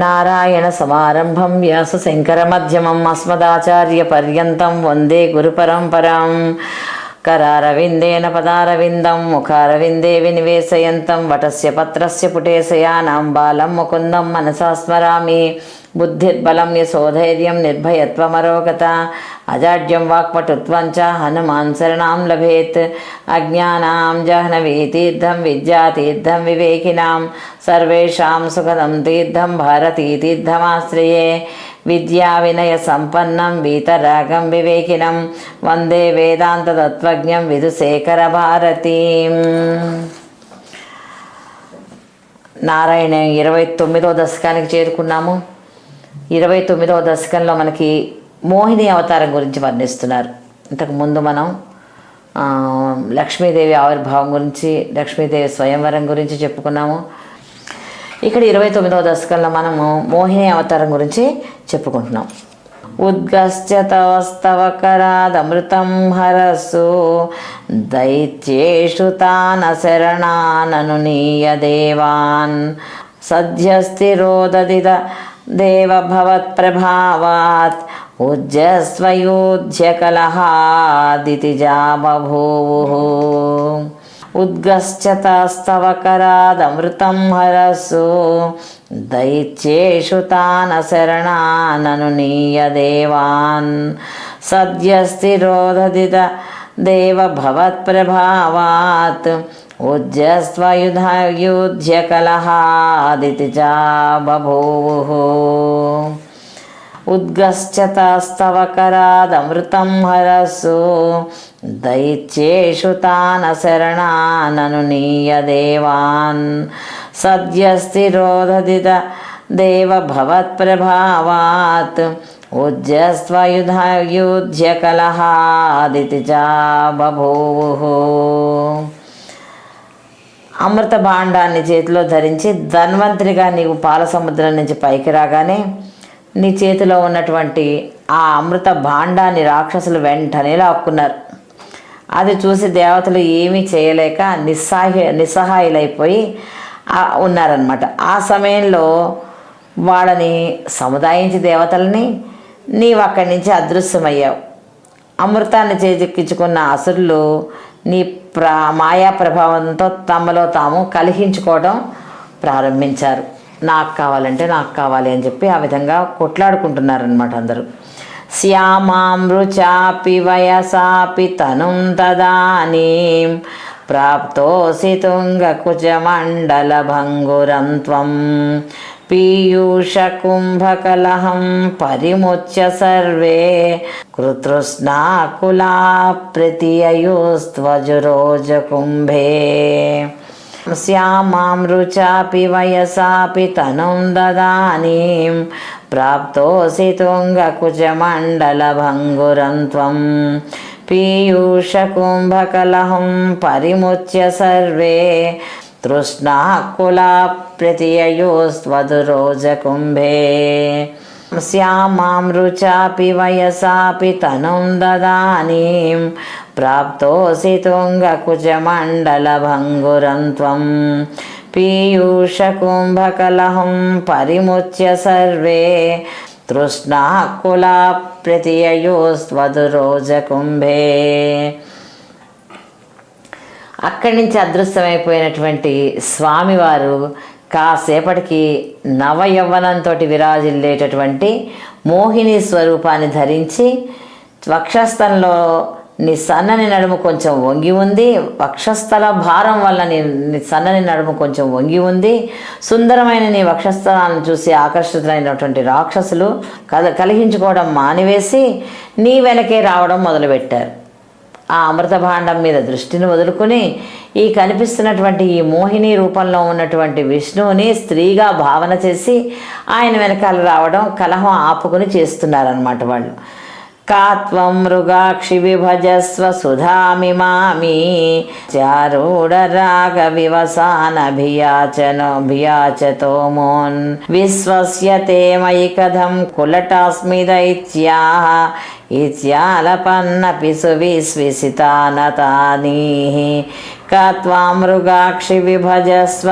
శ్రీమన్నారాయణ సమారంభం వ్యాస శంకర మధ్యమం అస్మదాచార్య పర్యంతం వందే గురు పరంపరాం. కరారవిందేన పదారవిందం ముఖారవిందే వినివేశయంతం వటస్య పత్రస్య పుటేశయానాం బాలం ముకుందం మనసా స్మరామి. బుద్ధిర్బలం యశోధైర్యం నిర్భయత్వమరోగత. అజాడ్యం వాక్పటుత్వం చ హనుమాన్ శరణాం లభేత్. అజ్ఞానాం జహ్నవీ తీర్థం విద్యాతీర్థం వివేకినాం. సర్వేషాం సుఖదం తీర్థం భారతీతీర్థమాశ్రయే. విద్యా వినయ సంపన్నం వీతరాగం వివేకినం. వందే వేదాంత తత్వజ్ఞం విధుశేఖర భారతి. నారాయణ ఇరవై తొమ్మిదో దశకానికి చేరుకున్నాము. ఇరవై తొమ్మిదవ దశకంలో మనకి మోహిని అవతారం గురించి వర్ణిస్తున్నారు. ఇంతకు ముందు మనం లక్ష్మీదేవి ఆవిర్భావం గురించి లక్ష్మీదేవి స్వయంవరం గురించి చెప్పుకున్నాము. ఇక్కడ ఇరవై తొమ్మిదవ దశకంలో మనము మోహిని అవతారం గురించి చెప్పుకుంటున్నాం. ఉద్గశ్చతవస్తవకరాదమృతం హరసు దైత్యేషు తాన శరణానను నీయ దేవాన్. సద్యస్థిరోదదిద దేవభవత్ప్రభావాత్ ఉజ్జస్వయూధ్య కలహాదితిజా బభూవు ఉద్గశ్చతస్తవకరాదమృతం హరసు దైత్యేషు తాన శరణానను నీయదేవాన్ దేవాన్. దేవభవత్ప్రభావాత్. ఉజ్జస్వయుధయుధ్య కలహాదితి చ బభూవు ఉద్గశ్చతస్తవకరాదమృతం హరసు దైత్యేషు తాన శరణానను నీయదేవాన్ దేవాన్. దేవభవత్ప్రభావాత్. ఉజ్జస్వయుధయుధ్య కలహాదితి బభూవు. అమృత భాండాన్ని చేతిలో ధరించి ధన్వంతరిగా నీవు పాల సముద్రం నుంచి పైకి రాగానే నీ చేతిలో ఉన్నటువంటి ఆ అమృత భాండాన్ని రాక్షసులు వెంటనే లాక్కున్నారు. అది చూసి దేవతలు ఏమీ చేయలేక నిస్సహాయ నిస్సహాయులైపోయి ఉన్నారనమాట ఆ సమయంలో వాళ్ళని సముదాయించి దేవతలని నీవు అక్కడి నుంచి అదృశ్యమయ్యావు. అమృతాన్ని చేజెక్కించుకున్న అసురులు నీ ప్రా మాయా ప్రభావంతో తమలో తాము కలిహించుకోవడం ప్రారంభించారు. నాకు కావాలంటే నాకు కావాలి అని చెప్పి ఆ విధంగా కొట్లాడుకుంటున్నారనమాట అందరూ. శ్యామామృచాపి వయసాపి తనుం తదానీం ప్రాప్తోసి తుంగకుచమండలభంగురం త్వం పీయూషకుంభకలహం పరిముచ్య సర్వే కృతృష్ణాకులా ప్రతియయోస్త్వజురోజకుంభే శ్యామామృచాపి వయసాపి తనుం దదానీం. ప్రాప్తోసి తుంగకుచమండలభంగురం త్వం పీయూషకుంభకలహం పరిముచ్య సర్వే. తృష్ణాకులా ప్రతియయోస్వదురోజకుంభే శ్యామామృచాపి వయసాపి తనుం దదానీం. ప్రాప్తోసి భంగురంత్వం త్వం పీయూషకుంభకలహం పరిముచ్య సర్వే తృష్ణాకులా కుంభే అక్కడి నుంచి అదృశ్యమైపోయినటువంటి స్వామివారు కాసేపటికి నవయవ్వనంతో విరాజిల్లేటటువంటి మోహిని స్వరూపాన్ని ధరించి వక్షస్థలంలో నీ సన్నని నడుము కొంచెం వంగి ఉంది. వక్షస్థల భారం వల్ల నీ నీ సన్నని నడుము కొంచెం వంగి ఉంది. సుందరమైన నీ వక్షస్థలాన్ని చూసి ఆకర్షితులైనటువంటి రాక్షసులు కల కలిగించుకోవడం మానివేసి నీ వెనకే రావడం మొదలుపెట్టారు. ఆ అమృత భాండం మీద దృష్టిని వదులుకుని ఈ కనిపిస్తున్నటువంటి ఈ మోహిని రూపంలో ఉన్నటువంటి విష్ణువుని స్త్రీగా భావన చేసి ఆయన వెనకాల రావడం కలహం ఆపుకుని చేస్తున్నారనమాట వాళ్ళు. కాత్వం మృగాక్షి విభజస్వ సుధామిమామి చారూఢ రాగ వివసానభియాచనో భియాచతో మోన్ విశ్వస్యతే మయి కథం కులటాస్మి దైత్యా ఇత్యాలపన్నపి సువిస్విసితానతానీ కత్వా మృగాక్షి విభజస్వ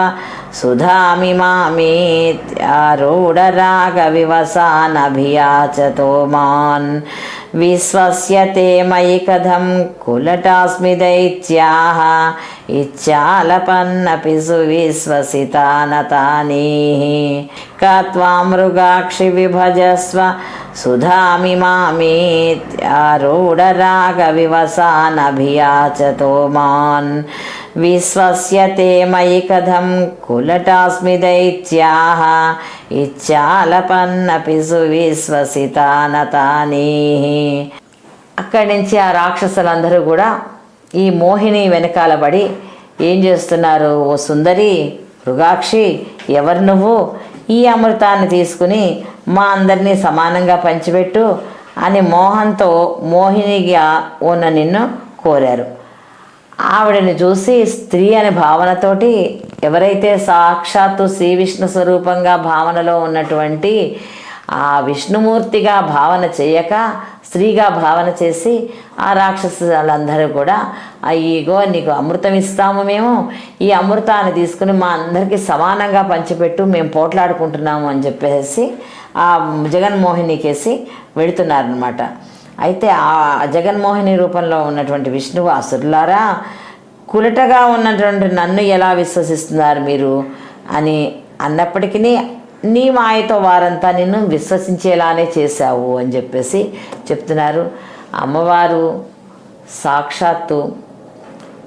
सुधामिमामेत्यारूढरागविवसानभियाचतो मान् विश्वस्यते मयि कथं कुलटास्मि दैत्याः। इच्छालपन्नपि सुविश्वसिता न तानीः का त्वां मृगाक्षि विभजस्व सुधामिमामेत्यारूढरागविवसानभियाचतो मान् విశ్వస్య మయి కథం కులటాస్మి దైత్యాహ. ఇచ్చాలపన్నపి సువిశ్వసితానతానీ. అక్కడి నుంచి ఆ రాక్షసులందరూ కూడా ఈ మోహిని వెనకాల పడి ఏం చేస్తున్నారు? ఓ సుందరి మృగాక్షి ఎవరు నువ్వు? ఈ అమృతాన్ని తీసుకుని మా అందరినీ సమానంగా పంచిపెట్టు అని మోహంతో మోహినిగా ఉన్న నిన్ను కోరారు. ఆవిడని చూసి స్త్రీ అనే భావనతోటి ఎవరైతే సాక్షాత్తు శ్రీ విష్ణు స్వరూపంగా భావనలో ఉన్నటువంటి ఆ విష్ణుమూర్తిగా భావన చేయక స్త్రీగా భావన చేసి ఆ రాక్షసులందరూ కూడా అయ్యిగో నీకు అమృతం ఇస్తాము మేము ఈ అమృతాన్ని తీసుకుని మా అందరికీ సమానంగా పంచిపెట్టు మేము పోట్లాడుకుంటున్నాము అని చెప్పేసి ఆ జగన్మోహినికేసి వెళుతున్నారనమాట అయితే ఆ జగన్మోహిని రూపంలో ఉన్నటువంటి విష్ణువు అసురులారా కులటగా ఉన్నటువంటి నన్ను ఎలా విశ్వసిస్తున్నారు మీరు అని అన్నప్పటికీ నీ మాయతో వారంతా నిన్ను విశ్వసించేలానే చేశావు అని చెప్పేసి చెప్తున్నారు. అమ్మవారు సాక్షాత్తు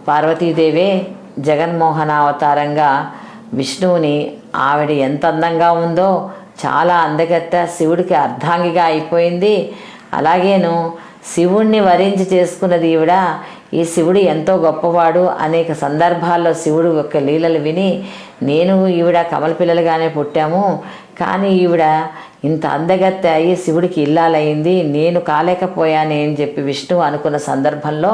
పార్వతీదేవే జగన్మోహన అవతారంగా విష్ణువుని ఆవిడ ఎంత అందంగా ఉందో చాలా అందగత్త శివుడికి అర్ధాంగిగా అయిపోయింది. అలాగేను. శివుణ్ణి వరించి చేసుకున్నది ఈవిడ. ఈ శివుడు ఎంతో గొప్పవాడు. అనేక సందర్భాల్లో శివుడు యొక్క లీలలు విని నేను ఈవిడ కమల పిల్లలుగానే పుట్టాము. కానీ ఈవిడ ఇంత అందగత్తె అయ్యి శివుడికి ఇల్లాలయ్యింది నేను కాలేకపోయానే అని చెప్పి విష్ణువు అనుకున్న సందర్భంలో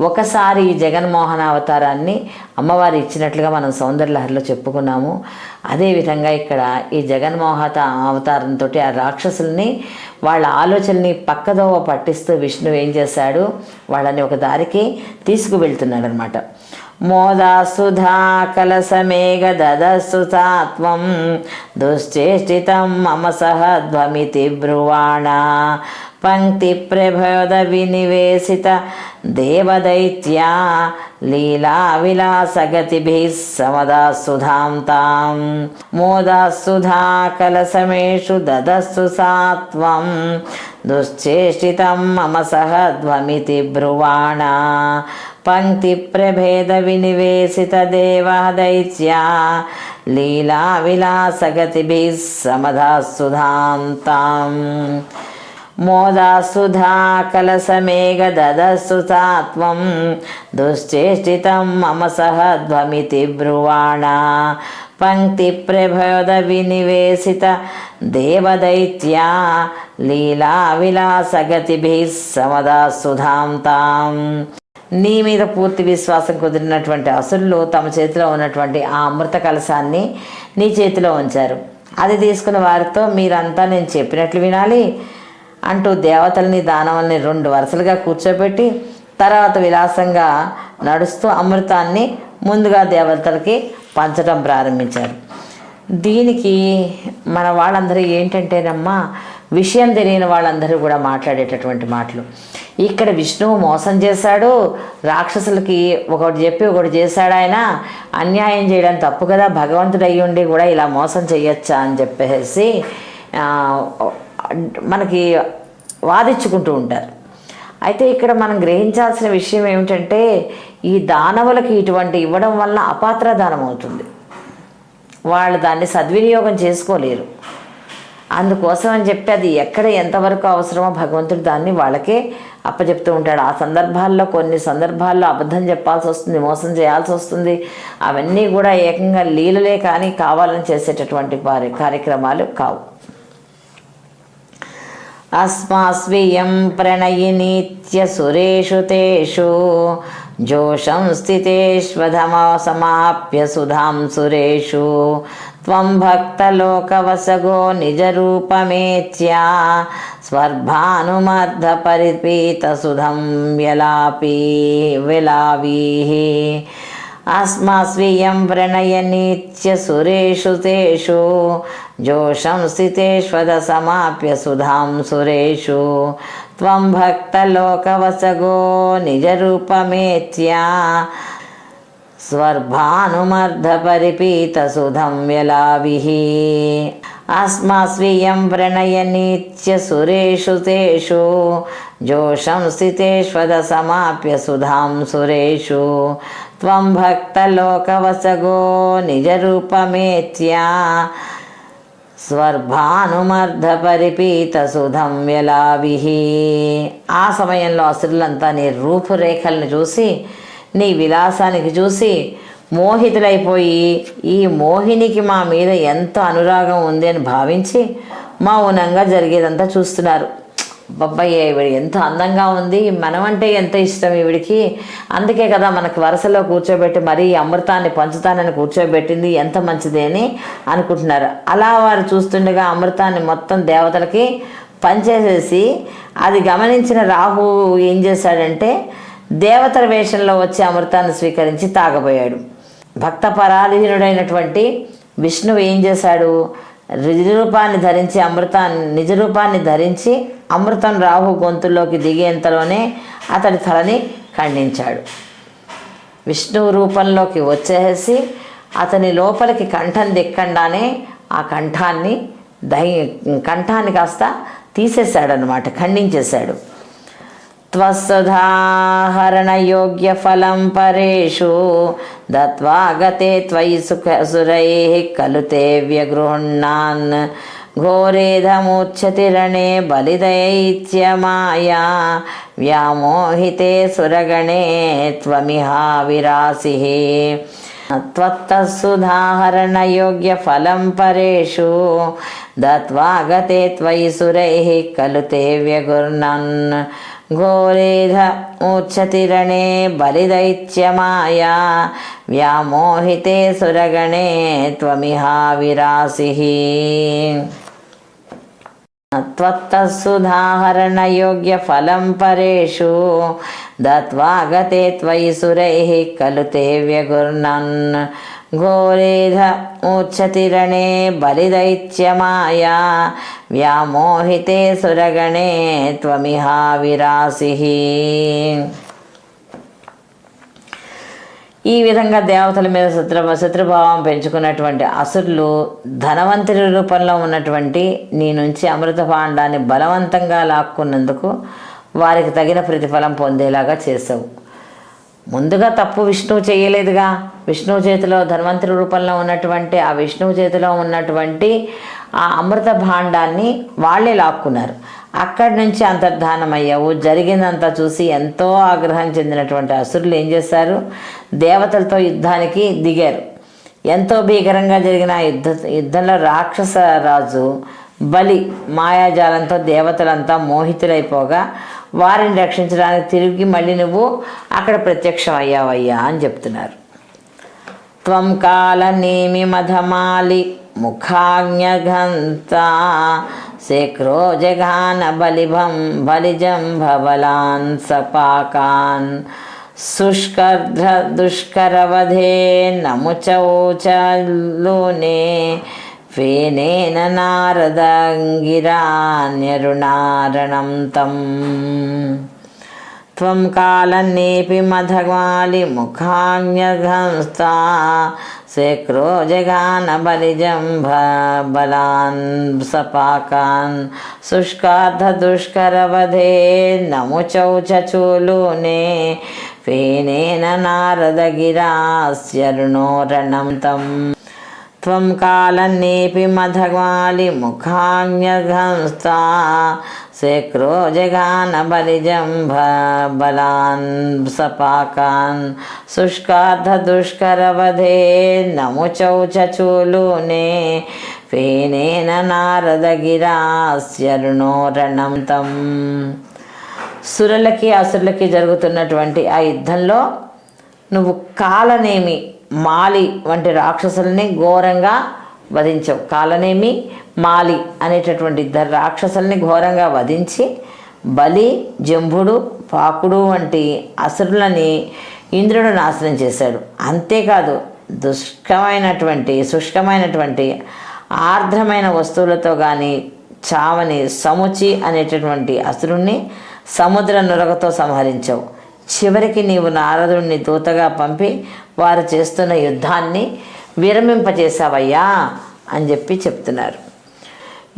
ఒకసారి ఈ జగన్మోహన అవతారాన్ని అమ్మవారు ఇచ్చినట్లుగా మనం సౌందర్యలహరిలో చెప్పుకున్నాము. అదేవిధంగా ఇక్కడ ఈ జగన్మోహత అవతారంతో ఆ రాక్షసుల్ని వాళ్ళ ఆలోచనని పక్కదోవ పట్టిస్తూ విష్ణువు ఏం చేశాడు వాళ్ళని ఒక దారికి తీసుకువెళ్తున్నాడు అనమాట మోదాసుధా కలసమేఘ దదస్సు సాత్వం దుశ్చేష్టితం మమ సహధ్వమితి బ్రువాణ పంక్తి ప్రబోధ వినివేశిత దేవదైత్యా లీలా విలాసగతిభిः సమదాసుధాం తాం మోదాసుధా కలసమేషు దదస్సు సాత్వం. దుశ్చేష్టితం మమ సహధ్వమితి బ్రువాణ. పంక్తి ప్రభేద వినివేశిత దేవ మోదాసుధా కలసమేఘ దదస్సు సాత్వం దుశ్చేష్టితం మమ సహధ్వమితి బ్రువాణ. పంక్తి ప్రబోధ వినివేశిత దేవదైత్యా లీలా విలాసగతిభిः సమదాసుధాం తాం. నీ మీద పూర్తి విశ్వాసం కుదిరినటువంటి అసురులు తమ చేతిలో ఉన్నటువంటి ఆ అమృత కలశాన్ని నీ చేతిలో ఉంచారు. అది తీసుకున్న వారితో మీరంతా నేను చెప్పినట్లు వినాలి. అంటూ దేవతల్ని దానవల్ని రెండు వరుసలుగా కూర్చోబెట్టి తర్వాత విలాసంగా నడుస్తూ అమృతాన్ని ముందుగా దేవతలకి పంచడం ప్రారంభించారు. దీనికి మన వాళ్ళందరూ ఏంటంటేనమ్మా విషయం తెలియని వాళ్ళందరూ కూడా మాట్లాడేటటువంటి మాటలు. ఇక్కడ విష్ణువు మోసం చేశాడు రాక్షసులకి ఒకటి చెప్పి ఒకటి చేశాడు ఆయన అన్యాయం చేయడం తప్పు కదా భగవంతుడు అయ్యి ఉండి కూడా ఇలా మోసం చేయొచ్చా అని చెప్పేసి మనకి వాదించుకుంటూ ఉంటారు. అయితే ఇక్కడ మనం గ్రహించాల్సిన విషయం ఏమిటంటే ఈ దానవులకి ఇటువంటి ఇవ్వడం వల్ల అపాత్ర దానం అవుతుంది. వాళ్ళు దాన్ని సద్వినియోగం చేసుకోలేరు. అందుకోసం అని చెప్పి అది ఎక్కడ ఎంతవరకు అవసరమో భగవంతుడు దాన్ని వాళ్ళకే అప్పచెప్తూ ఉంటాడు. ఆ సందర్భాల్లో కొన్ని సందర్భాల్లో అబద్ధం చెప్పాల్సి వస్తుంది మోసం చేయాల్సి వస్తుంది. అవన్నీ కూడా ఏకంగా లీలలే కానీ కావాలని చేసేటటువంటి వారి కార్యక్రమాలు కావు. अस्मास्वीयं प्रणयिनीत्यसुरेषु तेषु जोषं स्थितेष्वधमसमाप्य सुधां सुरेषु त्वं भक्तलोकवसगो निजरूपमेत्या स्वर्भानुमर्धपरिपीतसुधं व्यलापी विलावीः अस्मास्वीयं प्रणयनीत्य सुरेषु तेषु। जोषं स्थितेष्वदसमाप्य सुधां सुरेषु। त्वं भक्तलोकवसगो निजरूपमेत्या। स्वर्भानुमर्धपरिपीतसुधं व्यलाभिः। अस्मास्वीयं प्रणयनीत्य सुरेषु तेषु। जोषं स्थितेष्वदसमाप्य सुधां सुरेषु। త్వం భక్తలోకవసగో పరిపీత స్వర్భానుమర్ధపరిపీతసుధం వ్యలావిహి ఆ సమయంలో అసురులంతా నీ రూపురేఖలను చూసి నీ విలాసానికి చూసి మోహితులైపోయి ఈ మోహినికి మా మీద ఎంత అనురాగం ఉంది అని భావించి మౌనంగా జరిగేదంతా చూస్తున్నారు. బాబాయ్ ఈవిడ ఎంత అందంగా ఉంది. మనమంటే ఎంత ఇష్టం ఈవిడికి. అందుకే కదా మనకు వరుసలో కూర్చోబెట్టి మరీ అమృతాన్ని పంచుతానని కూర్చోబెట్టింది. ఎంత మంచిది అని అనుకుంటున్నారు. అలా వారు చూస్తుండగా అమృతాన్ని మొత్తం దేవతలకి పంచేసేసి అది గమనించిన రాహు ఏం చేశాడంటే దేవతల వేషంలో వచ్చి అమృతాన్ని స్వీకరించి తాగబోయాడు. భక్త పరాధీనుడైనటువంటి విష్ణువు ఏం చేశాడు? నిజరూపాన్ని ధరించి అమృతాన్ని నిజరూపాన్ని ధరించి అమృతం రాహు గొంతుల్లోకి దిగేంతలోనే అతడి తలని ఖండించాడు. విష్ణువు రూపంలోకి వచ్చేసి అతని లోపలికి కంఠం దిక్కండానే ఆ కంఠాన్ని దై కంఠాన్ని కాస్త తీసేశాడనమాట ఖండించేశాడు. त्वस्सुधाहरणयोग्यफलं परेषु दत्वा गते त्वयि सुख सुरैः खलु ते व्यगृह्णान् घोरेधमुच्यति रणे बलिदैत्यमाया व्यामोहिते सुरगणे त्वमिहा विरासिः त्वत्तः सुधाहरणयोग्यफलं परेषु दत्वा गते त्वयि सुरैः खलु ते व्यगुर्नन् घोरेध उच्यति रणे बलिदैत्यमाया व्यामोहिते सुरगणे त्वमिहा विरासिः त्वत्तः सुधाहरणयोग्यफलं परेषु दत्वा गते त्वयि सुरैः खलु ते व्यगुर्नन् ఘోరేధ మూర్ఛతిరణే బలిదైత్యమాయా. వ్యామోహితే సురగణే త్వమిహావిరాసి. ఈ విధంగా దేవతల మీద శత్రు శత్రుభావం పెంచుకున్నటువంటి అసురులు ధనవంతుడి రూపంలో ఉన్నటువంటి నీ నుంచి అమృత పాండాన్ని బలవంతంగా లాక్కున్నందుకు వారికి తగిన ప్రతిఫలం పొందేలాగా చేసావు ముందుగా తప్పు విష్ణువు చేయలేదుగా. విష్ణువు చేతిలో ధన్వంతరి రూపంలో ఉన్నటువంటి ఆ విష్ణువు చేతిలో ఉన్నటువంటి ఆ అమృత భాండాన్ని వాళ్ళే లాక్కున్నారు. అక్కడి నుంచి అంతర్ధానం అయ్యావు జరిగిందంతా చూసి ఎంతో ఆగ్రహం చెందినటువంటి అసురులు ఏం చేశారు? దేవతలతో యుద్ధానికి దిగారు. ఎంతో భీకరంగా జరిగిన యుద్ధ యుద్ధంలో రాక్షస రాజు బలి మాయాజాలంతో దేవతలంతా మోహితులైపోగా వారిని రక్షించడానికి తిరిగి మళ్ళీ నువ్వు అక్కడ ప్రత్యక్షం అయ్యావయ్యా అని చెప్తున్నారు. త్వం కాలనేమి మధమాలి ముఖాజ్ఞఘంత శేఖరో జఘాన బలిభం బలిజం భవలాన్ సపాకాన్ శుష్కర్ధ దుష్కరవధే నముచౌచలునే ఫేనేన నారదంగిరాన్యరుణారణం తం. త్వం కాలన్నేపి మధమాలి ముఖాంగంస్తా శక్రోజగాన బలిజంభ బలాన్ సపాకాన్ శుష్కార్థ దుష్కరవధే నముచౌ చచూలూనే ఫేనేన నారదగిరాస్యరుణోరణం తం. త్వం కాలన్నేపి మధవాలి ముఖాన్యఘంస్తా శక్రో జగాన బలిజంభ బలాన్ సపాకాన్ శుష్కార్థ దుష్కరవధే నముచౌ చచూలూనే ఫేనేన నారదగిరాస్యరుణోరణం తం సురలకి అసురులకి జరుగుతున్నటువంటి ఆ యుద్ధంలో నువ్వు కాలనేమి మాలి వంటి రాక్షసుల్ని ఘోరంగా వధించావు. కాలనేమి? మాలి అనేటటువంటి ఇద్దరు రాక్షసుల్ని ఘోరంగా వధించి బలి జంభుడు పాకుడు వంటి అసురులని ఇంద్రుడు నాశనం చేశాడు. అంతేకాదు దుష్కమైనటువంటి శుష్కమైనటువంటి ఆర్ద్రమైన వస్తువులతో కానీ చావని సముచి అనేటటువంటి అసురుణ్ణి సముద్ర నురగతో సంహరించావు. చివరికి నీవు నారదుడిని దూతగా పంపి వారు చేస్తున్న యుద్ధాన్ని విరమింపజేశావయ్యా అని చెప్పి చెప్తున్నారు.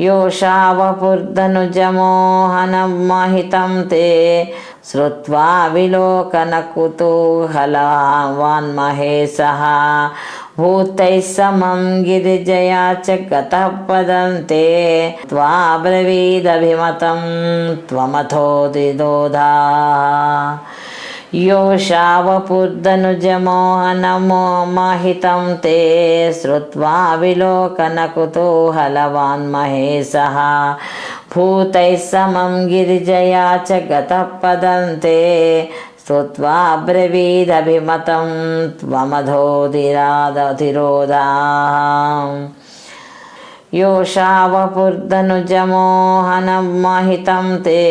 యోషావపుర్దనుజమోహనమహితం తే శ్రుత్వా విలోకన కుతూహలాన్మహేశ భూతై సమం గిరిజయా చ గత పదం తే త్వాబ్రవీదభిమతం త్వమథోదిదోధా. त्वमथोदिदोधा योषावपुर्धनुजमोहनमो महितं ते श्रुत्वा विलोकनकुतूहलवान् महेशः भूतैः समं गिरिजया च गतः पदं ते श्रुत्वा ब्रवीदभिमतं त्वमधोधिरादधिरोधा योषावपुर्धनुजमोहनं महितं ते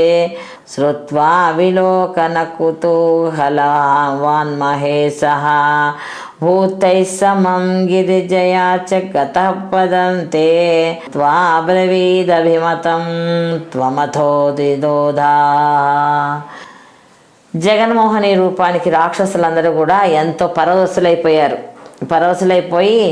श्रुत्वा विलोकनकुतूहलावान्महेशः भूतैः समं गिरिजया च गतः पदं ते त्वाब्रवीदभिमतं त्वमथोदिदोधा జగన్మోహని రూపానికి రాక్షసులందరూ కూడా ఎంతో పరవశులైపోయారు పరవశులైపోయి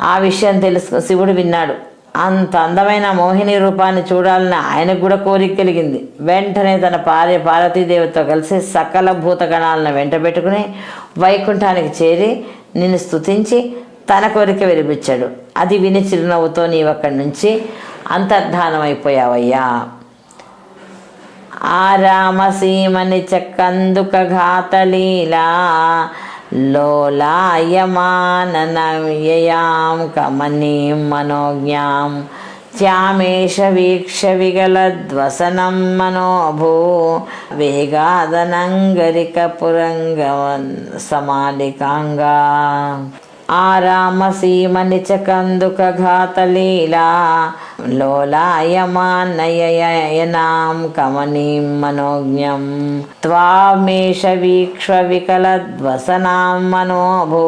ఆ విషయం తెలుసుకు శివుడు విన్నాడు. అంత అందమైన మోహిని రూపాన్ని చూడాలని ఆయనకు కూడా కోరిక కలిగింది. వెంటనే తన భార్య పార్వతీదేవితో కలిసి సకల భూతగణాలను వెంట పెట్టుకుని వైకుంఠానికి చేరి నిన్ను స్తుతించి తన కోరిక వినిపించాడు. అది విని చిరునవ్వుతో నీవు అక్కడి నుంచి అంతర్ధానం అయిపోయావయ్యా ఆ రామసీమని చక్కందుక ఘాతలీలా లోలాయమాననవ్యయాం కమనీం మనోజ్ఞాం త్యామేష వీక్ష విగలద్వసనం మనోభూ వేగాదనంగరిక పురంగవన్ సమాలికాంగా ఆ రామసీమని చకందుక ఘాతలీలా లోలాయమాన్నయనాం కమనీం మనోజ్ఞం త్వామేష వీక్ష వికలద్వసనాం మనోభూ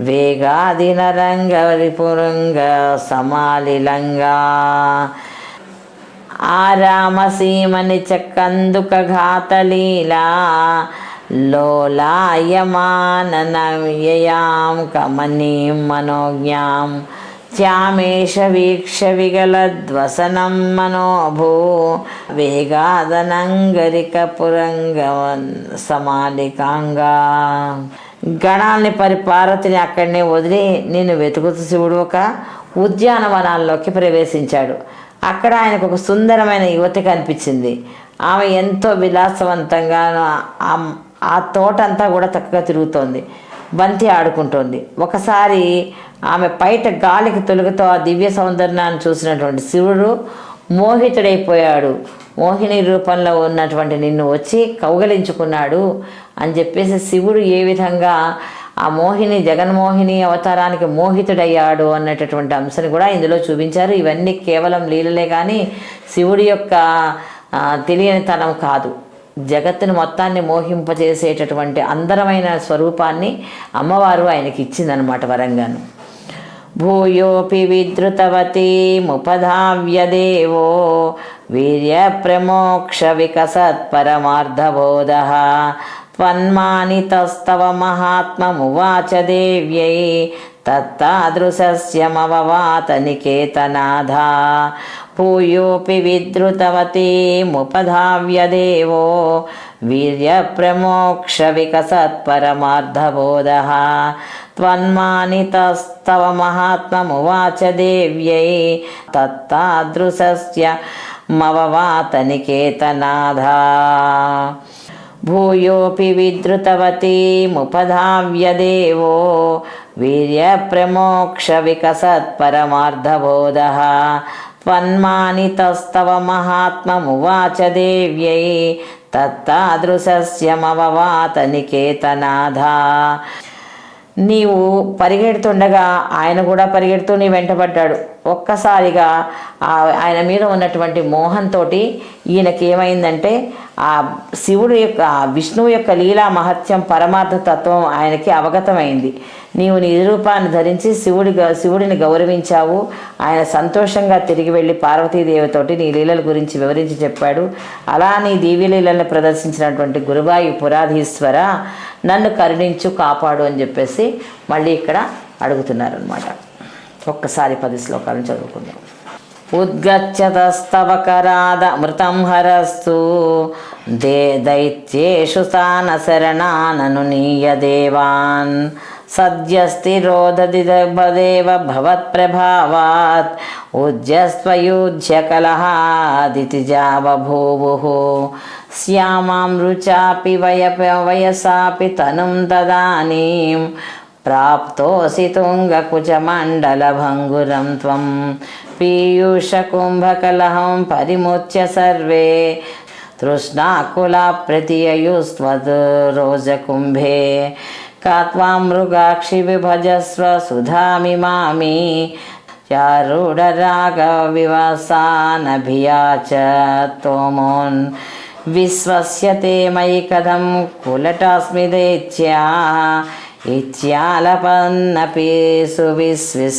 వేగాదినరంగరిపురంగ సమాలిలంగా ఆ రామసీమని చక్కందుక ఘాతలీలా లోలాయమాననవ్యయాం కమనీం మనోజ్ఞాం శ్యామేష వీక్ష విగలద్వసనం మనోభూ వేగాదనంగరిక పురంగవన్ సమాలికాంగా గణాల్ని పరిపార్వతిని అక్కడనే వదిలి నేను వెతుకుతూ శివుడు ఒక ఉద్యానవనాల్లోకి ప్రవేశించాడు. అక్కడ ఆయనకు ఒక సుందరమైన యువతి కనిపించింది. ఆమె ఎంతో విలాసవంతంగా ఆ- తోట అంతా కూడా చక్కగా తిరుగుతోంది. బంతి ఆడుకుంటోంది. ఒకసారి ఆమె బయట గాలికి తొలుగుతో ఆ దివ్య సౌందర్యాన్ని చూసినటువంటి శివుడు మోహితుడైపోయాడు. మోహిని రూపంలో ఉన్నటువంటి నిన్ను వచ్చి కౌగలించుకున్నాడు అని చెప్పేసి శివుడు ఏ విధంగా ఆ మోహిని జగన్మోహిని అవతారానికి మోహితుడయ్యాడు అన్నటటువంటి అంశాన్ని కూడా ఇందులో చూపించారు. ఇవన్నీ కేవలం లీలలే కానీ శివుడి యొక్క తెలియనితనం కాదు. జగత్తుని మొత్తాన్ని మోహింపజేసేటటువంటి అందరమైన స్వరూపాన్ని అమ్మవారు ఆయనకి ఇచ్చిందనమాట వరంగాను భూయోపి విద్రుతవతీముపధావ్య దేవో వికసత్ పరమార్థబోధ. త్వన్మానితస్తవ మహాత్మమువాచ దేవ్యై తత్తాదృశస్యమవవాత నికేతనాథా. भूयोऽपि विद्रुतवती मुपधाव्यदेवो वीर्यप्रमोक्षविकसत्परमार्धबोधः त्वन्मानितस्तव महात्ममुवाच देव्यै तत्तादृशस्य मववातनिकेतनाधा भूयोऽपि विद्रुतवतीमुपधाव्यदेवो वीर्यप्रमोक्षविकसत्परमार्धबोधः त्वन्मानितस्तव महात्ममुवाच देव्यै तत्तादृशस्यमववात निकेतनाधा నీవు పరిగెడుతుండగా ఆయన కూడా పరిగెడుతూ నీ వెంటబడ్డాడు ఒక్కసారిగా ఆయన మీద ఉన్నటువంటి మోహంతో ఈయనకి ఏమైందంటే ఆ శివుడు యొక్క విష్ణువు యొక్క లీలా మహత్యం పరమార్థ తత్వం ఆయనకి అవగతమైంది. నీవు నీ రూపాన్ని ధరించి శివుడి శివుడిని గౌరవించావు. ఆయన సంతోషంగా తిరిగి వెళ్ళి పార్వతీదేవితోటి నీ లీలల గురించి వివరించి చెప్పాడు. అలా నీ దివ్యలీలను ప్రదర్శించినటువంటి గురుబాయి పురాధీశ్వర నన్ను కరుణించు కాపాడు అని చెప్పేసి మళ్ళీ ఇక్కడ అడుగుతున్నారనమాట ఒక్కసారి పది శ్లోకాలను చదువుకుందాం. ఉద్గచ్చతస్తవకరాద మృతం హరస్తు. దే దైత్యేషు స్థాన శరణానను నీయదేవాన్ సద్యస్థిరోదది దేవ భవత్ప్రభావాత్. ఉజ్జస్వయుజ్య కలహాదితిజా బభూవుః శ్యామాం రుచాపి వయ వయసాపి తనుం తదానీం. ప్రాప్తోసి తుంగకుచమండలభంగురం త్వం పీయూషకుంభకలహం పరిముచ్య సర్వే తృష్ణాకులా ప్రతియయుస్త్వరోజకుంభే కాత్వా మృగాక్షి విభజస్వ సుధామిమామి చారుడరాగ వివసానభియాచ తోమోన్ విశ్వస్యతే మయి కథం కులటాస్మి దైత్యా ఇత్యాలపన్నపి సువిశ్వసితానతాని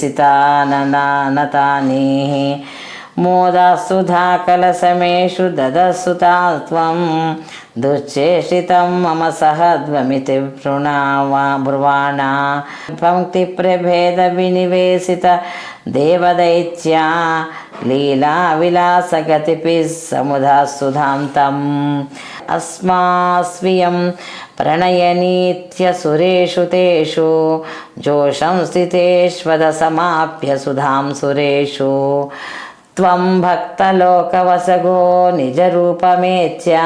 మోదాసుధాకలసమేషు దదస్సు తాత్వం దుశ్చేషితం మమ సహద్వమితి వృణావా బ్రువాణా పంక్తి ప్రభేద వినివేశిత దేవదైత్యా లీలా విలాసగతిపి సముధాసుధాంతం अस्मास्वियं प्रणयनीत्यसुरेषु तेषु जोषं स्थितेष्वदसमाप्य सुधां सुरेषु। त्वं भक्तलोकवसगो निजरूपमेत्या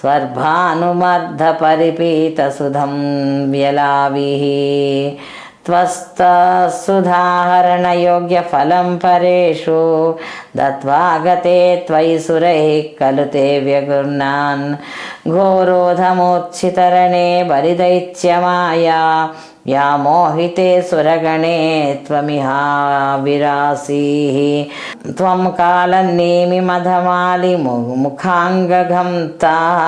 स्वर्भानुमर्धपरिपीतसुधं व्यलाविः। त्वस्तसुधाहरणयोग्यफलं परेषु दत्वागते त्वयि सुरैः खलु ते व्यगुर्णान् घोरोधमूर्च्छितरणे बलिदैत्यमाया व्यामोहिते सुरगणे त्वमिहाविरासीः त्वं कालन्नीमिमधमालिमुखाङ्गघं ताः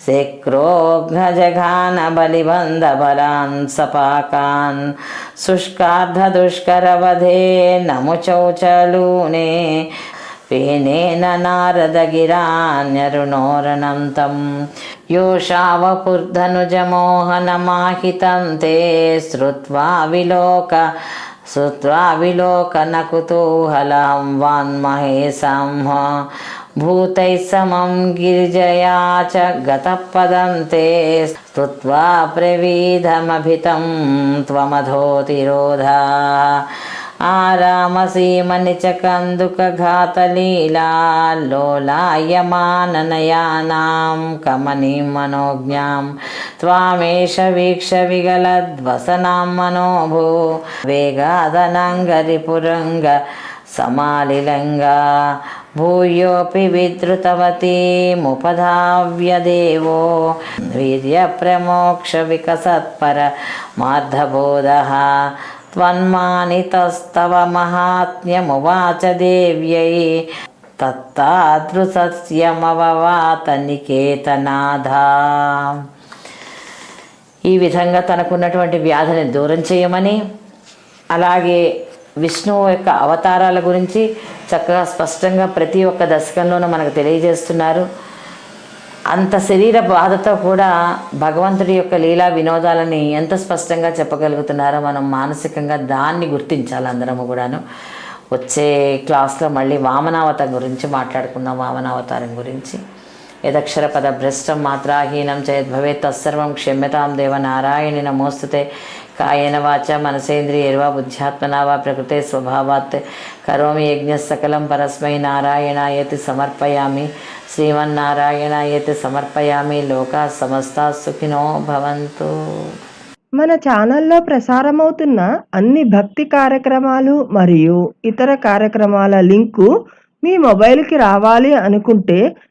मुखाङ्गघं శక్రోఘ్నజఘాన బలిబంధబలాన్ సపాకాన్ శుష్కార్ధదుష్కరవధే నముచౌచలూనే పేనేన నారదగిరాన్యరుణోరణంతం యోషావపుర్ధనుజమోహనమాహితం తే శ్రుత్వా విలోక श्रुत्वा विलोकनकुतूहलं वान्महेशं भूतैः समं गिरिजया च गतपदं ते स्तुत्वा प्रवीधमभितं त्वमधोतिरोधा आरामसीमनिचकन्दुकघातलीला लोलायमाननयानां कमनीं मनोज्ञां त्वामेष वीक्ष विगलद्वसनां मनोभू वेगादनाङ्गरिपुरङ्ग समालिलङ्गा भूयोऽपि विधृतवतीमुपधाव्य देवो वीर्यप्रमोक्षविकसत्परमार्धबोधः त्वन्मानितस्तव महात्म्यमुवाच देव्यै తత్తాదృశస్యమవవాత నికేతనాథా ఈ విధంగా తనకున్నటువంటి వ్యాధిని దూరం చేయమని అలాగే విష్ణువు యొక్క అవతారాల గురించి చక్కగా స్పష్టంగా ప్రతి ఒక్క దశకంలోనూ మనకు తెలియజేస్తున్నారు. అంత శరీర బాధతో కూడా భగవంతుడి యొక్క లీలా వినోదాలని ఎంత స్పష్టంగా చెప్పగలుగుతున్నారో మనం మానసికంగా దాన్ని గుర్తించాలి అందరము కూడాను. వచ్చే క్లాస్లో మళ్ళీ వామనావతారం గురించి మాట్లాడుకుందాం వామనావతారం గురించి. యదక్షర పద భ్రష్టం మాత్రాహీనం చేద్భవేత్ తత్సర్వం క్షమ్యతాం దేవ నారాయణి నమోస్తుతే. కాయన వాచ మనసేంద్రియర్వా బుద్ధ్యాత్మనా వా ప్రకృతే స్వభావాత్. కరోమి యజ్ఞ సకలం పరస్మై నారాయణాయతి సమర్పయామి. శ్రీమన్నారాయణాయతి సమర్పయామి. లోకా సమస్తా సుఖినో భవంతు. మన ఛానల్లో ప్రసారమవుతున్న అన్ని భక్తి కార్యక్రమాలు మరియు ఇతర కార్యక్రమాల లింకు మీ మొబైల్కి రావాలి అనుకుంటే